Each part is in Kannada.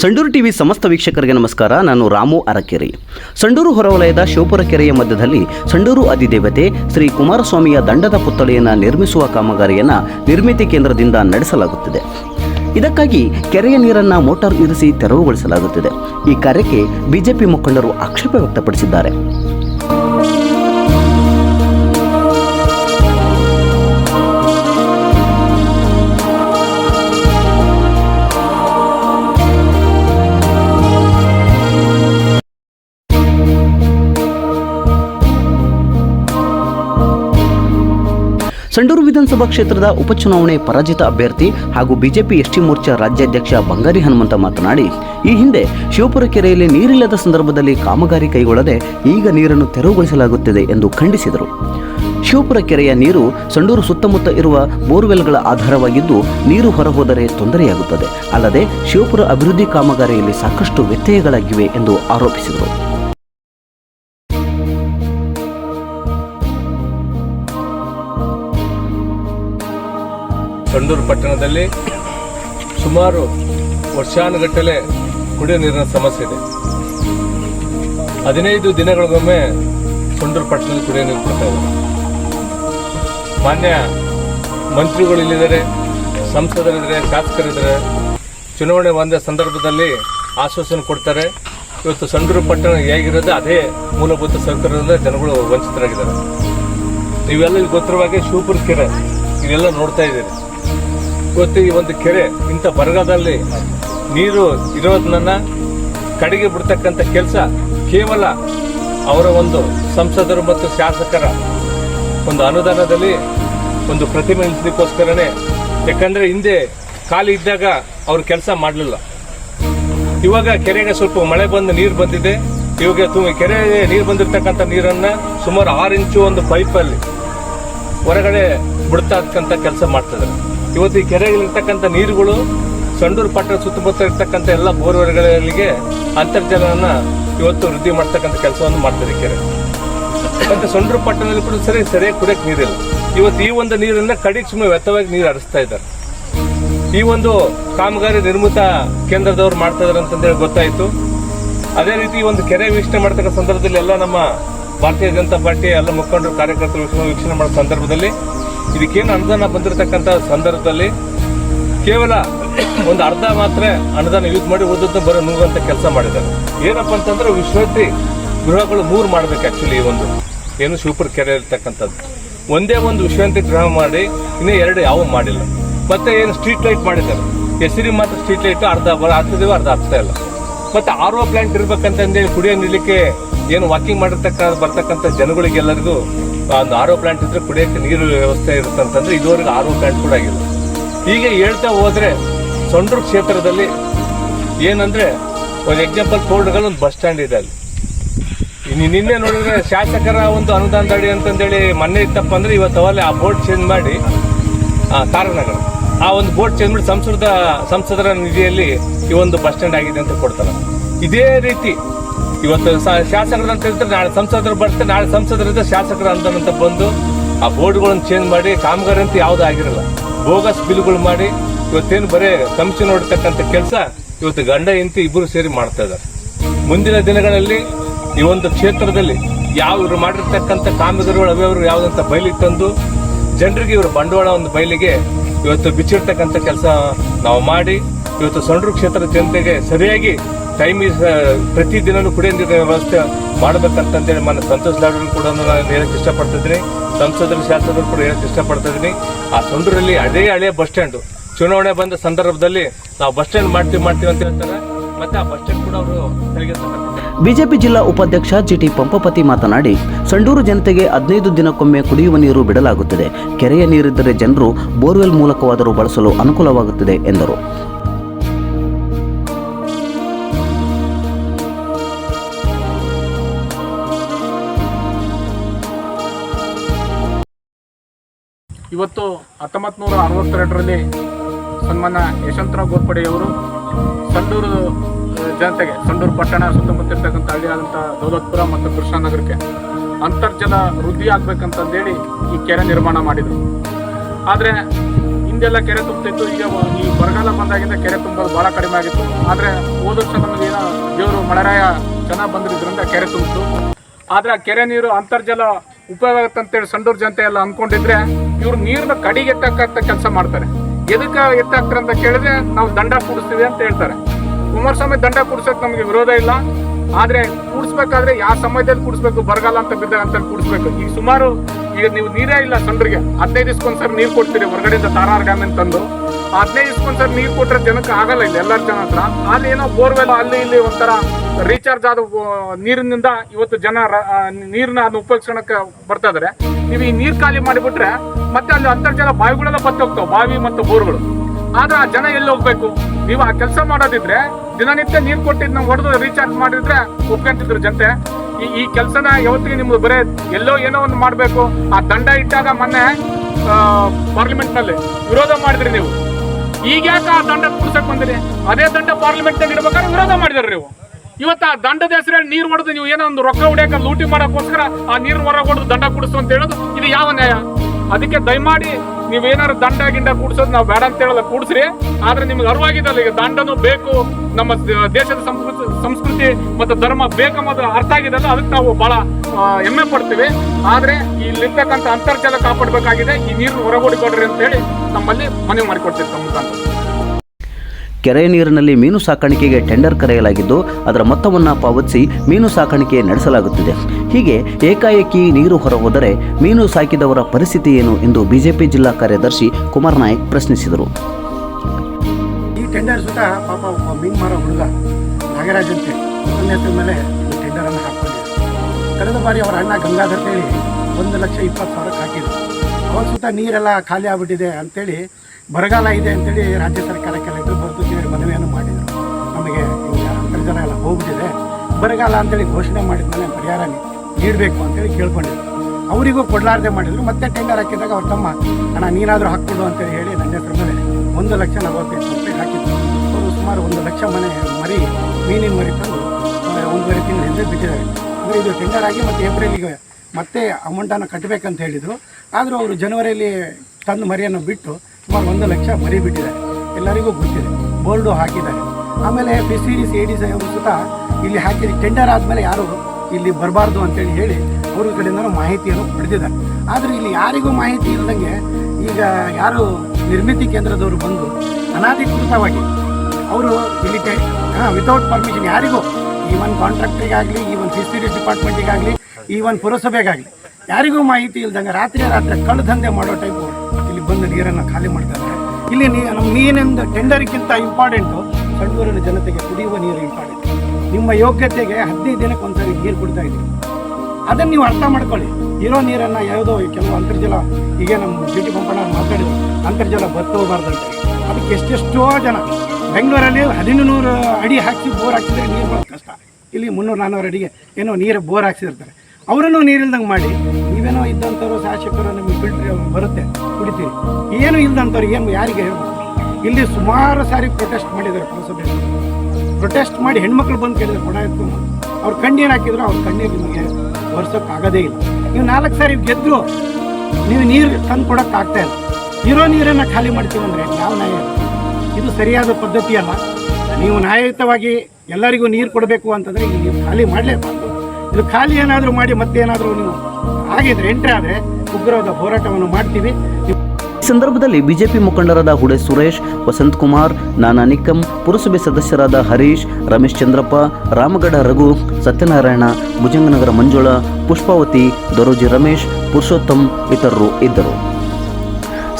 ಸಂಡೂರು ಟಿವಿ ಸಮಸ್ತ ವೀಕ್ಷಕರಿಗೆ ನಮಸ್ಕಾರ. ನಾನು ರಾಮು ಅರಕೆರೆ. ಸಂಡೂರು ಹೊರವಲಯದ ಶಿವಪುರ ಕೆರೆಯ ಮಧ್ಯದಲ್ಲಿ ಸಂಡೂರು ಅಧಿದೇವತೆ ಶ್ರೀ ಕುಮಾರಸ್ವಾಮಿಯ ದಂಡದ ಪುತ್ಥಳಿಯನ್ನು ನಿರ್ಮಿಸುವ ಕಾಮಗಾರಿಯನ್ನು ನಿರ್ಮಿತಿ ಕೇಂದ್ರದಿಂದ ನಡೆಸಲಾಗುತ್ತಿದೆ. ಇದಕ್ಕಾಗಿ ಕೆರೆಯ ನೀರನ್ನು ಮೋಟಾರ್ ಇರಿಸಿ ತೆರವುಗೊಳಿಸಲಾಗುತ್ತಿದೆ. ಈ ಕಾರ್ಯಕ್ಕೆ ಬಿಜೆಪಿ ಮುಖಂಡರು ಆಕ್ಷೇಪ ವ್ಯಕ್ತಪಡಿಸಿದ್ದಾರೆ. ವಿಧಾನಸಭಾ ಕ್ಷೇತ್ರದ ಉಪಚುನಾವಣೆ ಪರಾಜಿತ ಅಭ್ಯರ್ಥಿ ಹಾಗೂ ಬಿಜೆಪಿ ಎಸ್ಟಿ ಮೋರ್ಚಾ ರಾಜ್ಯಾಧ್ಯಕ್ಷ ಬಂಗಾರಿ ಹನುಮಂತ ಮಾತನಾಡಿ, ಈ ಹಿಂದೆ ಶಿವಪುರ ಕೆರೆಯಲ್ಲಿ ನೀರಿಲ್ಲದ ಸಂದರ್ಭದಲ್ಲಿ ಕಾಮಗಾರಿ ಕೈಗೊಳ್ಳದೆ ಈಗ ನೀರನ್ನು ತೆರವುಗೊಳಿಸಲಾಗುತ್ತಿದೆ ಎಂದು ಖಂಡಿಸಿದರು. ಶಿವಪುರ ಕೆರೆಯ ನೀರು ಸಂಡೂರು ಸುತ್ತಮುತ್ತ ಇರುವ ಬೋರ್ವೆಲ್ಗಳ ಆಧಾರವಾಗಿದ್ದು, ನೀರು ಹೊರಹೋದರೆ ತೊಂದರೆಯಾಗುತ್ತದೆ. ಅಲ್ಲದೆ, ಶಿವಪುರ ಅಭಿವೃದ್ಧಿ ಕಾಮಗಾರಿಯಲ್ಲಿ ಸಾಕಷ್ಟು ವ್ಯತ್ಯಯಗಳಾಗಿವೆ ಎಂದು ಆರೋಪಿಸಿದರು. ಸಂಡೂರು ಪಟ್ಟಣದಲ್ಲಿ ಸುಮಾರು ವರ್ಷಾನುಗಟ್ಟಲೆ ಕುಡಿಯೋ ನೀರಿನ ಸಮಸ್ಯೆ ಇದೆ. ಹದಿನೈದು ದಿನಗಳಿಗೊಮ್ಮೆ ಸಂಡೂರು ಪಟ್ಟಣದಲ್ಲಿ ಕುಡಿಯೋ ನೀರು ಕೊಡ್ತಾ ಇದ್ದಾರೆ. ಮಾನ್ಯ ಮಂತ್ರಿಗಳು ಇಲ್ಲಿದ್ದಾರೆ, ಸಂಸದರಿದ್ದಾರೆ, ಶಾಸಕರಿದ್ದಾರೆ. ಚುನಾವಣೆ ಬಂದ ಸಂದರ್ಭದಲ್ಲಿ ಆಶ್ವಾಸನೆ ಕೊಡ್ತಾರೆ. ಇವತ್ತು ಸಂಡೂರು ಪಟ್ಟಣ ಹೇಗಿರೋದು ಅದೇ ಮೂಲಭೂತ ಸೌಕರ್ಯದಿಂದ ಜನಗಳು ವಂಚಿತರಾಗಿದ್ದಾರೆ. ನೀವೆಲ್ಲ ಇಲ್ಲಿ ಗೊತ್ತಿರುವಾಗೆ ಶಿವಪುರ ಕೆರೆ ಇವೆಲ್ಲ ನೋಡ್ತಾ ಇದ್ದೀರಿ. ಇವತ್ತು ಈ ಒಂದು ಕೆರೆ, ಇಂಥ ಬರಗಾಲದಲ್ಲಿ ನೀರು ಇರೋದನ್ನ ಕಡೆಗೆ ಬಿಡ್ತಕ್ಕಂಥ ಕೆಲಸ ಕೇವಲ ಅವರ ಒಂದು ಸಂಸದರು ಮತ್ತು ಶಾಸಕರ ಒಂದು ಅನುದಾನದಲ್ಲಿ ಒಂದು ಪ್ರತಿಮೆ ನಿಲ್ಲಿಸಲಿಕ್ಕೋಸ್ಕರನೇ ಯಾಕಂದರೆ ಹಿಂದೆ ಖಾಲಿ ಇದ್ದಾಗ ಅವರು ಕೆಲಸ ಮಾಡಲಿಲ್ಲ. ಇವಾಗ ಕೆರೆಗೆ ಸ್ವಲ್ಪ ಮಳೆ ಬಂದು ನೀರು ಬಂದಿದೆ. ಇವಾಗ ತುಂಬ ಕೆರೆಗೆ ನೀರು ಬಂದಿರ್ತಕ್ಕಂಥ ನೀರನ್ನು ಸುಮಾರು ಆರು ಇಂಚು ಒಂದು ಪೈಪಲ್ಲಿ ಹೊರಗಡೆ ಬಿಡ್ತಾ ಇರ್ತಕ್ಕಂಥ ಕೆಲಸ ಮಾಡ್ತಿದ್ದಾರೆ. ಇವತ್ತು ಈ ಕೆರೆಗಳಿರ್ತಕ್ಕಂಥ ನೀರುಗಳು, ಸಂಡೂರು ಪಟ್ಟಣ ಸುತ್ತಮುತ್ತ ಇರ್ತಕ್ಕಂಥ ಎಲ್ಲ ಬೋರ್ವೆಲ್ಗಳಿಗೆ ಅಂತರ್ಜಲವನ್ನ ಇವತ್ತು ವೃದ್ಧಿ ಮಾಡ್ತಕ್ಕಂಥ ಕೆಲಸವನ್ನು ಮಾಡ್ತಾರೆ ಕೆರೆ. ಮತ್ತೆ ಸಂಡೂರು ಪಟ್ಟಣದಲ್ಲಿ ಕೂಡ ಸರಿ, ಸರಿಯಾಗಿ ಕುಡಿಯಕ್ಕೆ ನೀರಿಲ್ಲ. ಇವತ್ತು ಈ ಒಂದು ನೀರನ್ನ ಕಡಿಗೆ ಸುಮ್ಮನೆ ವ್ಯರ್ಥವಾಗಿ ನೀರು ಹರಿಸ್ತಾ ಇದ್ದಾರೆ. ಈ ಒಂದು ಕಾಮಗಾರಿ ನಿರ್ಮಿತ ಕೇಂದ್ರದವ್ರು ಮಾಡ್ತಾ ಇದಾರೆ ಅಂತಂದೇಳಿ ಗೊತ್ತಾಯ್ತು. ಅದೇ ರೀತಿ ಒಂದು ಕೆರೆ ವೀಕ್ಷಣೆ ಮಾಡ್ತಕ್ಕ ಸಂದರ್ಭದಲ್ಲಿ ಎಲ್ಲ ನಮ್ಮ ಭಾರತೀಯ ಜನತಾ ಪಾರ್ಟಿ, ಎಲ್ಲ ಮುಖಂಡರು, ಕಾರ್ಯಕರ್ತರು ವೀಕ್ಷಣೆ ಮಾಡೋ ಸಂದರ್ಭದಲ್ಲಿ ಇದಕ್ಕೇನು ಅನುದಾನ ಬಂದಿರತಕ್ಕಂಥ ಸಂದರ್ಭದಲ್ಲಿ ಕೇವಲ ಒಂದು ಅರ್ಧ ಮಾತ್ರ ಅನುದಾನ ಯೂಸ್ ಮಾಡಿ ಓದೋದನ್ನ ಬರೋ ನೂರಂತ ಕೆಲಸ ಮಾಡಿದ್ದಾರೆ. ಏನಪ್ಪ ಅಂತಂದ್ರೆ ವಿಶ್ವತಿ ಗೃಹಗಳು ಮೂರು ಮಾಡ್ಬೇಕು ಆ್ಯಕ್ಚುಲಿ ಒಂದು. ಏನು ಸೂಪರ್ ಕೆರೆ ಇರ್ತಕ್ಕಂಥದ್ದು ಒಂದೇ ಒಂದು ವಿಶ್ರಾಂತಿ ಗೃಹ ಮಾಡಿ ಇನ್ನೂ ಎರಡು ಯಾವ ಮಾಡಿಲ್ಲ. ಮತ್ತೆ ಏನು ಸ್ಟ್ರೀಟ್ ಲೈಟ್ ಮಾಡಿದ್ದಾರೆ. ಹೆಸರಿ ಮಾತ್ರ ಸ್ಟ್ರೀಟ್ ಲೈಟ್ ಅರ್ಧ ಬರ ಅರ್ಧ ಆಗ್ತಾ ಇಲ್ಲ. ಮತ್ತೆ ಆರ್ ಒ ಪ್ಲಾಂಟ್ ಇರ್ಬೇಕಂತಂದೇಳಿ ಕುಡಿಯೋ ನೀಡಲಿಕ್ಕೆ ಏನು ವಾಕಿಂಗ್ ಮಾಡಿರ್ತಕ್ಕ ಬರ್ತಕ್ಕಂಥ ಜನಗಳಿಗೆಲ್ಲರಿಗೂ ಒಂದು ಆರ್ ಪ್ಲಾಂಟ್ ಇದ್ರೆ ಕುಡಿಯೋಕೆ ನೀರು ವ್ಯವಸ್ಥೆ ಇರುತ್ತಂತಂದ್ರೆ ಇದುವರೆಗೆ ಆರ್ ಪ್ಲಾಂಟ್ ಕೂಡ ಆಗಿಲ್ಲ. ಹೀಗೆ ಹೇಳ್ತಾ ಹೋದ್ರೆ ಸೊಂಡ್ರು ಕ್ಷೇತ್ರದಲ್ಲಿ ಏನಂದ್ರೆ ಒಂದು ಎಕ್ಸಾಂಪಲ್ ತೋಟಗಳು ಒಂದು ಬಸ್ ಸ್ಟ್ಯಾಂಡ್ ಇದೆ ಅಲ್ಲಿ. ನಿನ್ನೆ ನೋಡಿದ್ರೆ ಶಾಸಕರ ಒಂದು ಅನುದಾನದಡಿ ಅಂತಂದೇಳಿ ಮೊನ್ನೆ ಇತ್ತಪ್ಪ ಅಂದ್ರೆ ಇವತ್ತು ಅವಲ್ಲಿ ಆ ಬೋರ್ಡ್ ಚೇಂಜ್ ಮಾಡಿ ತಾರಾನಗರ ಆ ಒಂದು ಬೋರ್ಡ್ ಚೇಂಜ್ ಮಾಡಿ ಸಂಸದ ಸಂಸದರ ನಿಧಿಯಲ್ಲಿ ಈ ಒಂದು ಬಸ್ ಸ್ಟ್ಯಾಂಡ್ ಆಗಿದೆ ಅಂತ ಕೊಡ್ತಾರೆ. ಇದೇ ರೀತಿ ಇವತ್ತು ಶಾಸಕರು ಅಂತ ಹೇಳ್ತಾರೆ ನಾಳೆ ಸಂಸದರು ಬರ್ತಾರೆ, ನಾಳೆ ಸಂಸದರಿಂದ ಶಾಸಕರು ಅಂತ ಬಂದು ಆ ಬೋರ್ಡ್ಗಳನ್ನು ಚೇಂಜ್ ಮಾಡಿ, ಕಾಮಗಾರಿ ಅಂತ ಯಾವ್ದು ಆಗಿರಲ್ಲ. ಬೋಗಸ್ ಬಿಲ್ಗಳು ಮಾಡಿ, ಇವತ್ತೇನು ಬರೇ ಕಮಿಷನ್ ನೋಡ್ತಕ್ಕಂಥ ಕೆಲಸ ಇವತ್ತು ಗಂಡ, ಹೆಂಡತಿ ಇಬ್ಬರು ಸೇರಿ ಮಾಡ್ತಾ ಇದ್ದಾರೆ. ಮುಂದಿನ ದಿನಗಳಲ್ಲಿ ಈ ಒಂದು ಕ್ಷೇತ್ರದಲ್ಲಿ ಯಾವ ಇವರು ಮಾಡಿರ್ತಕ್ಕಂಥ ಕಾಮಗಾರಿಗಳು ಅವ್ಯವರು ಯಾವುದಂತ ಬಯಲಿಗೆ ತಂದು ಜನರಿಗೆ ಇವರು ಬಂಡವಾಳ ಒಂದು ಬಯಲಿಗೆ ಇವತ್ತು ಬಿಚ್ಚಿರ್ತಕ್ಕಂಥ ಕೆಲಸ ನಾವು ಮಾಡಿ, ಇವತ್ತು ಸಂಡ್ರು ಕ್ಷೇತ್ರದ ಜನತೆಗೆ ಸರಿಯಾಗಿ ಟೈಮ್ ಇಸ್ ಪ್ರತಿ ದಿನನೂ ಕುಡಿಯೋ ನೀರಿನ ವ್ಯವಸ್ಥೆ ಮಾಡಬೇಕಂತಂದೇಳಿ ಮನ ಸಂತೋಷ್ ಕೂಡ ನಾನು ಹೇಳಕ್ ಇಷ್ಟಪಡ್ತಿದ್ದೀನಿ. ಸಂಸದರು ಶಾಸಕರು ಕೂಡ ಹೇಳಕ್ಕೆ ಇಷ್ಟಪಡ್ತಾ ಇದ್ದೀನಿ ಆ ಸೊಂಡ್ರಲ್ಲಿ ಅದೇ ಹಳೆಯ ಬಸ್ ಸ್ಟ್ಯಾಂಡು. ಚುನಾವಣೆ ಬಂದ ಸಂದರ್ಭದಲ್ಲಿ ನಾವು ಬಸ್ ಸ್ಟ್ಯಾಂಡ್ ಮಾಡ್ತೀವಿ ಮಾಡ್ತೀವಿ ಅಂತ ಹೇಳ್ತಾರೆ. ಮತ್ತೆ ಆ ಬಸ್ ಸ್ಟ್ಯಾಂಡ್ ಕೂಡ ಅವರು ಬಿಜೆಪಿ ಜಿಲ್ಲಾ ಉಪಾಧ್ಯಕ್ಷ ಜಿಟಿ ಪಂಪಪತಿ ಮಾತನಾಡಿ, ಸಂಡೂರು ಜನತೆಗೆ ಹದಿನೈದು ದಿನಕ್ಕೊಮ್ಮೆ ಕುಡಿಯುವ ನೀರು ಬಿಡಲಾಗುತ್ತದೆ. ಕೆರೆಯ ನೀರಿದ್ದರೆ ಜನರು ಬೋರ್ವೆಲ್ ಮೂಲಕವಾದರೂ ಬಳಸಲು ಅನುಕೂಲವಾಗುತ್ತದೆ ಎಂದರು. ಇವತ್ತು ಹತ್ತೊಂಬತ್ತು ನೂರ ಅರವತ್ತೆರಡರಲ್ಲಿ ಸನ್ಮಾನ ಯಶವಂತರಾವ್ ಗೋರ್ಪಡೆಯವರು ಸಂಡೂರು ಜನತೆಗೆ, ಸಂಡೂರು ಪಟ್ಟಣ ಸುತ್ತಮುತ್ತಿರ್ತಕ್ಕಂಥ ಹಳ್ಳಿಯಾದಂಥ ದೌಲತ್ಪುರ ಮತ್ತು ಕೃಷ್ಣನಗರಕ್ಕೆ ಅಂತರ್ಜಲ ವೃದ್ಧಿ ಆಗ್ಬೇಕಂತಂದೇಳಿ ಈ ಕೆರೆ ನಿರ್ಮಾಣ ಮಾಡಿದರು. ಆದರೆ ಹಿಂದೆಲ್ಲ ಕೆರೆ ತುಂಬ್ತಿತ್ತು, ಈಗ ಈ ಬರಗಾಲ ಬಂದಾಗಿಂದ ಕೆರೆ ತುಂಬೋದು ಭಾಳ ಕಡಿಮೆ ಆಗಿತ್ತು. ಆದರೆ ಹೋದ ವರ್ಷ ನಮಗೆ ಏನೋ ದೇವರು ಮಳೆರಾಯ ಚೆನ್ನಾಗಿ ಬಂದಿರೋದ್ರಿಂದ ಕೆರೆ ತುಂಬಿತು. ಆದರೆ ಆ ಕೆರೆ ನೀರು ಅಂತರ್ಜಲ ಉಪಯೋಗ ಆಗುತ್ತೆ ಅಂತೇಳಿ ಸಂಡೂರು ಜನತೆ ಎಲ್ಲ ಅಂದ್ಕೊಂಡಿದ್ರೆ ಇವ್ರು ನೀರನ್ನ ಕಡಿಗೆ ಎತ್ತಕ್ಕಂಥ ಕೆಲಸ ಮಾಡ್ತಾರೆ. ಎದಕ್ಕೆ ಎತ್ತಾಕ್ತಾರೆ ಅಂತ ಕೇಳಿದ್ರೆ ನಾವು ದಂಡ ಕೂಡಿಸ್ತೀವಿ ಅಂತ ಹೇಳ್ತಾರೆ. ಕುಮಾರಸ್ವಾಮಿ ದಂಡ ಕೂಡಿಸೋಕೆ ನಮಗೆ ವಿರೋಧ ಇಲ್ಲ. ಆದ್ರೆ ಕೂಡಿಸ್ಬೇಕಾದ್ರೆ ಯಾವ ಸಮಯದಲ್ಲಿ ಕೂಡಿಸ್ಬೇಕು? ಬರಗಾಲ ಅಂತ ಬಿದ್ದಾಗ ಅಂತ ಕೂಡಿಸ್ಬೇಕು. ಈಗ ಸುಮಾರು ಈಗ ನೀವು ನೀರೇ ಇಲ್ಲ ಸಂಡ್ರಿಗೆ. ಹದಿನೈದು ದಿವ್ಸಕ್ಕೊಂದ್ಸರಿ ನೀರು ಕೊಡ್ತೀರಿ. ಹೊರಗಡೆಯಿಂದ ತಾರಾರ್ ಡ್ಯಾಮ್ ಅಂತ ತಂದು ಹದಿನೈದು ದಿವ್ಸಕ್ಕೊಂದ್ಸರಿ ನೀರು ಕೊಟ್ಟರೆ ಜನಕ್ಕೆ ಆಗಲ್ಲ ಇಲ್ಲ ಎಲ್ಲರ ಜನ ಹತ್ರ. ಅಲ್ಲಿ ಏನೋ ಬೋರ್ವೆಲ್ ಅಲ್ಲಿ ಇಲ್ಲಿ ಒಂಥರ ರೀಚಾರ್ಜ್ ಆದ ನೀರಿನಿಂದ ಇವತ್ತು ಜನ ನೀರನ್ನ ಅದನ್ನ ಉಪಯೋಗಿಸ್ಕೊಳಕ್ಕೆ ಬರ್ತಾ ಇದಾರೆ. ನೀವು ಈ ನೀರು ಖಾಲಿ ಮಾಡಿಬಿಟ್ರೆ ಮತ್ತೆ ಅಲ್ಲಿ ಅಂತರ್ಜಲ ಬಾವಿಗಳೆಲ್ಲ ಬತ್ತಿ ಹೋಗ್ತಾವೆ ಬಾವಿ ಮತ್ತು ಬೋರ್ಗಳು. ಆದ್ರೆ ಆ ಜನ ಎಲ್ಲಿ ಹೋಗ್ಬೇಕು? ನೀವು ಆ ಕೆಲಸ ಮಾಡೋದಿದ್ರೆ ದಿನನಿತ್ಯ ನೀರು ನಾವು ಹೊಡೆದು ರೀಚಾರ್ಜ್ ಮಾಡಿದ್ರೆ ಒಪ್ಕೊಂತಿದ್ರು ಜನತೆ. ಈ ಈ ಕೆಲಸನ ಯಾವತ್ತಿಗೆ ನಿಮ್ಗೆ ಬರೇ ಎಲ್ಲೋ ಏನೋ ಒಂದು ಮಾಡಬೇಕು. ಆ ದಂಡ ಇಟ್ಟಾಗ ಮೊನ್ನೆ ಪಾರ್ಲಿಮೆಂಟ್ನಲ್ಲಿ ವಿರೋಧ ಮಾಡಿದ್ರಿ ನೀವು. ಈಗ ಯಾಕೆ ಆ ದಂಡ ಕೂಡ್ಸಕ್ ಬಂದಿರಿ? ಅದೇ ದಂಡ ಪಾರ್ಲಿಮೆಂಟ್ನಲ್ಲಿ ಇಡ್ಬೇಕಾದ್ರೆ ವಿರೋಧ ಮಾಡಿದ್ರಿ ನೀವು. ಇವತ್ತು ಆ ದಂಡದ ಹೆಸರಲ್ಲಿ ನೀರು ಹೊಡೆದು ನೀವು ಏನೋ ಒಂದು ರೊಕ್ಕ ಹೊಡಿಯಕ ಲೂಟಿ ಮಾಡಕ್ಕೋಸ್ಕರ ಆ ನೀರು ಹೊರಗೆ ಹೊಡೆದು ದಂಡ ಕುಡಿಸು ಅಂತ ಹೇಳೋದು? ಇದು ಯಾವ ನ್ಯಾಯ? ಅದಕ್ಕೆ ದಯಮಾಡಿ ನೀವೇನಾರು ದಂಡ ಗಿಂಡ ಕೂಡಿಸೋದು ನಾವು ಬೇಡ ಅಂತ ಹೇಳಲ್ಲ ಕೂಡಿಸ್ರಿ. ಆದ್ರೆ ನಿಮ್ಗೆ ಅರಿವಾಗಿದಲ್ಲ ಈಗ ದಂಡನು ಬೇಕು, ನಮ್ಮ ದೇಶದ ಸಂಸ್ಕೃತಿ ಸಂಸ್ಕೃತಿ ಮತ್ತು ಧರ್ಮ ಬೇಕಂಬುದು ಅರ್ಥ ಆಗಿದಲ್ಲ ಅದಕ್ಕೆ ನಾವು ಬಹಳ ಹೆಮ್ಮೆ ಪಡ್ತೀವಿ. ಆದ್ರೆ ಇಲ್ಲಿರ್ತಕ್ಕಂಥ ಅಂತರ್ಜಲ ಕಾಪಾಡಬೇಕಾಗಿದೆ, ಈ ನೀರು ಹೊರಗೂಡಿಕೊಡ್ರಿ ಅಂತ ಹೇಳಿ ನಮ್ಮಲ್ಲಿ ಮನವಿ ಮಾಡಿಕೊಡ್ತೀವಿ ತಮ್ಮ ಕೆರೆ ನೀರಿನಲ್ಲಿ ಮೀನು ಸಾಕಾಣಿಕೆಗೆ ಟೆಂಡರ್ ಕರೆಯಲಾಗಿದ್ದು, ಅದರ ಮೊತ್ತವನ್ನು ಪಾವತಿಸಿ ಮೀನು ಸಾಕಾಣಿಕೆ ನಡೆಸಲಾಗುತ್ತಿದೆ. ಹೀಗೆ ಏಕಾಏಕಿ ನೀರು ಹೊರಹೋದರೆ ಮೀನು ಸಾಕಿದವರ ಪರಿಸ್ಥಿತಿ ಏನು ಎಂದು ಬಿಜೆಪಿ ಜಿಲ್ಲಾ ಕಾರ್ಯದರ್ಶಿ ಕುಮಾರ್ ನಾಯಕ್ ಪ್ರಶ್ನಿಸಿದರು. ಈ ಟೆಂಡರ್ ಸುತ್ತ ಪಾಪ ಮೀನು ಮಾರೋ ಹುಡುಗ ನಾಗರಾಜ್ ಮೇಲೆ ಟೆಂಡರನ್ನು ಹಾಕ್ಕೊಂಡಿದ್ರು ಕಳೆದ ಬಾರಿ ಅವರ ಅಣ್ಣ ಗಂಗಾಧರ್ ಹೇಳಿ ಒಂದು ಲಕ್ಷ ಇಪ್ಪತ್ತು ಸಾವಿರಕ್ಕೆ ಹಾಕಿದ್ರು. ಅವಾಗ ಸುತ್ತ ನೀರೆಲ್ಲ ಖಾಲಿ ಆಗ್ಬಿಟ್ಟಿದೆ ಅಂತೇಳಿ ಬರಗಾಲ ಇದೆ ಅಂತೇಳಿ ರಾಜ್ಯ ಸರ್ಕಾರಕ್ಕೆಲ್ಲ ಬರಗಾಲ ಅಂತೇಳಿ ಘೋಷಣೆ ಮಾಡಿದ ಮೇಲೆ ಪರಿಹಾರ ನೀಡಬೇಕು ಅಂತೇಳಿ ಕೇಳ್ಕೊಂಡಿದ್ರು. ಅವರಿಗೂ ಕೊಡಲಾರ್ದೆ ಮಾಡಿದ್ರು. ಮತ್ತೆ ಟೆಂಡರ್ ಹಾಕಿದಾಗ ಅವ್ರ ತಮ್ಮ, ಅಣ್ಣ, ನೀನಾದರೂ ಹಾಕ್ಬಿಡು ಅಂತೇಳಿ ಹೇಳಿ ನನ್ನ ಹೆಸರು ಮೇಲೆ ಒಂದು ಲಕ್ಷ ನಲವತ್ತೈದು ರೂಪಾಯಿ ಹಾಕಿದ್ರು. ಅವರು ಸುಮಾರು ಒಂದು ಲಕ್ಷ ಮನೆ ಮರಿ, ಮೀನಿನ ಮರಿ ತಂದು ಒಂದೂವರೆ ತಿಂಗಳ ಹಿಂದೆ ಬಿಟ್ಟಿದ್ದಾರೆ. ಅಂದರೆ ಇದು ಟೆಂಡರ್ ಆಗಿ ಮತ್ತು ಏಪ್ರಿಲಿಗೆ ಮತ್ತೆ ಅಮೌಂಟನ್ನು ಕಟ್ಟಬೇಕಂತ ಹೇಳಿದರು. ಆದರೂ ಅವರು ಜನವರಿಯಲ್ಲಿ ತಂದು ಮರಿಯನ್ನು ಬಿಟ್ಟು ಸುಮಾರು ಒಂದು ಲಕ್ಷ ಮರಿ ಬಿಟ್ಟಿದ್ದಾರೆ. ಎಲ್ಲರಿಗೂ ಗೊತ್ತಿದೆ. ಬೋರ್ಡು ಹಾಕಿದ್ದಾರೆ. ಆಮೇಲೆ ಫಿಶರೀಸ್ ಏಡಿಸ್ ಅವರು ಸುತ್ತ ಇಲ್ಲಿ ಹಾಕಿ ಟೆಂಡರ್ ಆದಮೇಲೆ ಯಾರು ಇಲ್ಲಿ ಬರಬಾರ್ದು ಅಂತೇಳಿ ಹೇಳಿ ಅವ್ರ ಕಡೆಯಿಂದ ಮಾಹಿತಿಯನ್ನು ಪಡೆದಿದ್ದಾರೆ. ಆದ್ರೆ ಇಲ್ಲಿ ಯಾರಿಗೂ ಮಾಹಿತಿ ಇಲ್ಲದಂಗೆ ಈಗ ಯಾರು ನಿರ್ಮಿತಿ ಕೇಂದ್ರದವರು ಬಂದು ಅನಾಧಿಕೃತವಾಗಿ ಅವರು ಇಲ್ಲಿ ಹಾಂ ವಿತೌಟ್ ಪರ್ಮಿಷನ್ ಯಾರಿಗೂ ಈವನ್ ಕಾಂಟ್ರಾಕ್ಟ್ರಿಗಾಗಲಿ ಈವನ್ ಫಿಶರೀಸ್ ಡಿಪಾರ್ಟ್ಮೆಂಟಿಗಾಗಲಿ ಈವನ್ ಪುರಸಭೆಗಾಗಲಿ, ಯಾರಿಗೂ ಮಾಹಿತಿ ಇಲ್ದಂಗೆ ರಾತ್ರಿ ರಾತ್ರಿ ಕಳ್ಳ ದಂಧೆ ಮಾಡೋ ಟೈಪು ಇಲ್ಲಿ ಬಂದು ನೀರನ್ನು ಖಾಲಿ ಮಾಡ್ತಾರೆ. ಇಲ್ಲಿ ನೀ ನಮ್ಮ ನೀರಿನಿಂದ ಟೆಂಡರ್ಗಿಂತ ಇಂಪಾರ್ಟೆಂಟು ಕಣ್ಣೂರಿನ ಜನತೆಗೆ ಕುಡಿಯುವ ನೀರು ಇಂಪಾರ್ಟೆಂಟ್ ನಿಮ್ಮ ಯೋಗ್ಯತೆಗೆ ಹದಿನೈದು ದಿನಕ್ಕೆ ಒಂದ್ಸರಿ ನೀರು ಕುಡಿತಾ ಇದ್ದೀವಿ ಅದನ್ನು ನೀವು ಅರ್ಥ ಮಾಡ್ಕೊಳ್ಳಿ. ಇರೋ ನೀರನ್ನು ಯಾವುದೋ ಕೆಲವು ಅಂತರ್ಜಲ, ಈಗ ನಮ್ಮ ಜಿಟಿ ಪಂಪಣ ಮಾತಾಡಿದ್ರು, ಅಂತರ್ಜಲ ಬತ್ತು ಹೋಗ್ಬಾರ್ದು ಅದಕ್ಕೆ ಎಷ್ಟೆಷ್ಟೋ ಜನ, ಬೆಂಗಳೂರಲ್ಲಿ ಹದಿನೂರು ಅಡಿ ಹಾಕಿ ಬೋರ್ ಹಾಕಿದ್ರೆ ನೀರು ಬರೋದು ಕಷ್ಟ. ಇಲ್ಲಿ ಮುನ್ನೂರು ನಾನ್ನೂರು ಅಡಿಗೆ ಏನೋ ನೀರು ಬೋರ್ ಹಾಕ್ಸಿರ್ತಾರೆ. ಅವರನ್ನು ನೀರಿಲ್ದಂಗೆ ಮಾಡಿ, ನೀವೇನೋ ಇದ್ದಂಥವ್ರು, ಶಾಸಕರು, ನಿಮಗೆ ಫಿಲ್ಟರ್ ಬರುತ್ತೆ ಕುಡಿತೀವಿ ಏನು ಇಲ್ದಂಥವ್ರು, ಏನು ಯಾರಿಗೆ ಹೇಳ್ಬೋದು ಇಲ್ಲಿ ಸುಮಾರು ಸಾರಿ ಪ್ರೊಟೆಸ್ಟ್ ಮಾಡಿದ್ದಾರೆ ಪುರಸಭೆಯಲ್ಲಿ. ಪ್ರೊಟೆಸ್ಟ್ ಮಾಡಿ ಹೆಣ್ಮಕ್ಳು ಬಂದು ಕೇಳಿದ್ರೆ ಕೊಡ ಎತ್ಕೊಂಡು ಅವ್ರ ಕಣ್ಣೀರು ಹಾಕಿದ್ರು? ಅವ್ರ ಕಣ್ಣೀರು ನಿಮಗೆ ಆಗೋದೇ ಇಲ್ಲ. ನೀವು ನಾಲ್ಕು ಸಾರಿ ಗೆದ್ದರು ನೀವು ನೀರು ತಂದು ಕೊಡೋಕ್ಕಾಗ್ತಾ ಇಲ್ಲ. ಇರೋ ನೀರನ್ನು ಖಾಲಿ ಮಾಡ್ತೀವಂದ್ರೆ ಯಾವ ನ್ಯಾಯ? ಇದು? ಸರಿಯಾದ ಪದ್ಧತಿ ಅಲ್ಲ. ನೀವು ನ್ಯಾಯಯುತವಾಗಿ ಎಲ್ಲರಿಗೂ ನೀರು ಕೊಡಬೇಕು ಅಂತಂದರೆ ಈಗ ನೀವು ಖಾಲಿ ಮಾಡಲೇಬಾರ್ದು ಇದು ಖಾಲಿ ಏನಾದರೂ ಮಾಡಿ ಮತ್ತೇನಾದರೂ ನೀವು ಆಗಿದ್ರೆ, ಎಂಟ್ರಿ ಆದರೆ ಉಗ್ರವಾದ ಹೋರಾಟವನ್ನು ಮಾಡ್ತೀವಿ. ಸಂದರ್ಭದಲ್ಲಿ ಬಿಜೆಪಿ ಮುಖಂಡರಾದ ಹುಡೆ ಸುರೇಶ್, ವಸಂತ್ ಕುಮಾರ್, ನಾನಾ ನಿಕ್ಕಂ, ಪುರಸಭೆ ಸದಸ್ಯರಾದ ಹರೀಶ್, ರಮೇಶ್ ಚಂದ್ರಪ್ಪ ರಾಮಗಡ ರಘು, ಸತ್ಯನಾರಾಯಣ, ಭುಜಂಗನಗರ ಮಂಜುಳಾ, ಪುಷ್ಪಾವತಿ, ದರೋಜಿ ರಮೇಶ್, ಪುರುಷೋತ್ತಮ್ ಇತರರು ಇದ್ದರು.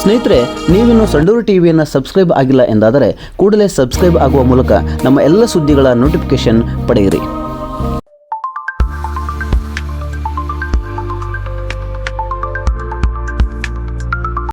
ಸ್ನೇಹಿತರೆ, ನೀವಿನ್ನು ಸಂಡೂರು ಟಿವಿಯನ್ನು ಸಬ್ಸ್ಕ್ರೈಬ್ ಆಗಿಲ್ಲ ಎಂದಾದರೆ ಕೂಡಲೇ ಸಬ್ಸ್ಕ್ರೈಬ್ ಆಗುವ ಮೂಲಕ ನಮ್ಮ ಎಲ್ಲ ಸುದ್ದಿಗಳ ನೋಟಿಫಿಕೇಶನ್ ಪಡೆಯಿರಿ.